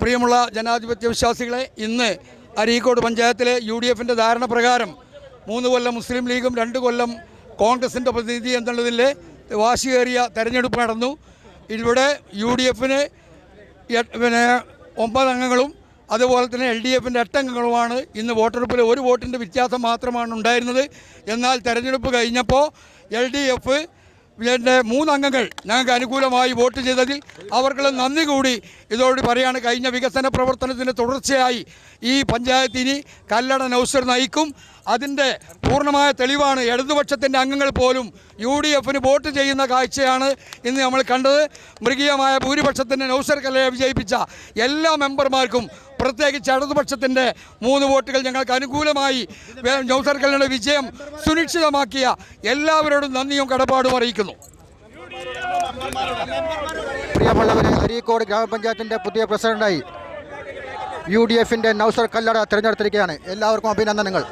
പ്രിയമുള്ള ജനാധിപത്യ വിശ്വാസികളെ ഇന്ന് അരീക്കോട് പഞ്ചായത്തിലെ യു ഡി എഫിന്റെ ധാരണ പ്രകാരം മൂന്ന് കൊല്ലം മുസ്ലിം ലീഗും രണ്ട് കൊല്ലം കോൺഗ്രസിന്റെ പ്രതിനിധി എന്നുള്ളതിലെ വാശിയേറിയ തെരഞ്ഞെടുപ്പ് നടന്നു. ഇവിടെ യു ഡി എഫിന് പിന്നെ ഒമ്പത് അംഗങ്ങളും അതുപോലെ തന്നെ എൽ ഡി എഫിന്റെ എട്ടംഗങ്ങളുമാണ് ഇന്ന് വോട്ടെടുപ്പിൽ ഒരു വോട്ടിന്റെ വ്യത്യാസം മാത്രമാണ് ഉണ്ടായിരുന്നത്. എന്നാൽ തെരഞ്ഞെടുപ്പ് കഴിഞ്ഞപ്പോൾ എൽ ഡി എഫ് എന്റെ മൂന്നംഗങ്ങൾ ഞങ്ങൾക്ക് അനുകൂലമായി വോട്ട് ചെയ്തതിൽ അവർക്ക് നന്ദി കൂടി. ഇതോട് പറയാണ് കഴിഞ്ഞ വികസന പ്രവർത്തനത്തിന് തുടർച്ചയായി ഈ പഞ്ചായത്ത് ഇനി കല്ലട നൗസർ നയിക്കും. അതിന്റെ പൂർണമായ തെളിവാണ് ഇടതുപക്ഷത്തിന്റെ അംഗങ്ങൾ പോലും യു ഡി എഫിന് വോട്ട് ചെയ്യുന്ന കാഴ്ചയാണ് ഇന്ന് നമ്മൾ കണ്ടത്. മൃഗീയമായ ഭൂരിപക്ഷത്തിന്റെ നൗസർ കല്ലട വിജയിപ്പിച്ച എല്ലാ മെമ്പർമാർക്കും പ്രത്യേകിച്ച് ഇടതുപക്ഷത്തിന്റെ മൂന്ന് വോട്ടുകൾ ഞങ്ങൾക്ക് അനുകൂലമായി ജോസർ നൗസർ വിജയം സുനിശ്ചിതമാക്കിയ എല്ലാവരോടും നന്ദിയും കടപ്പാടും അറിയിക്കുന്നു. പ്രിയമുള്ളവരെ അരീക്കോട് ഗ്രാമപഞ്ചായത്തിന്റെ പുതിയ പ്രസിഡന്റായി യു ഡി എഫിന്റെ നൗസർ കല്ലട തിരഞ്ഞെടുത്തിരിക്കുകയാണ്. എല്ലാവർക്കും അഭിനന്ദനങ്ങൾ.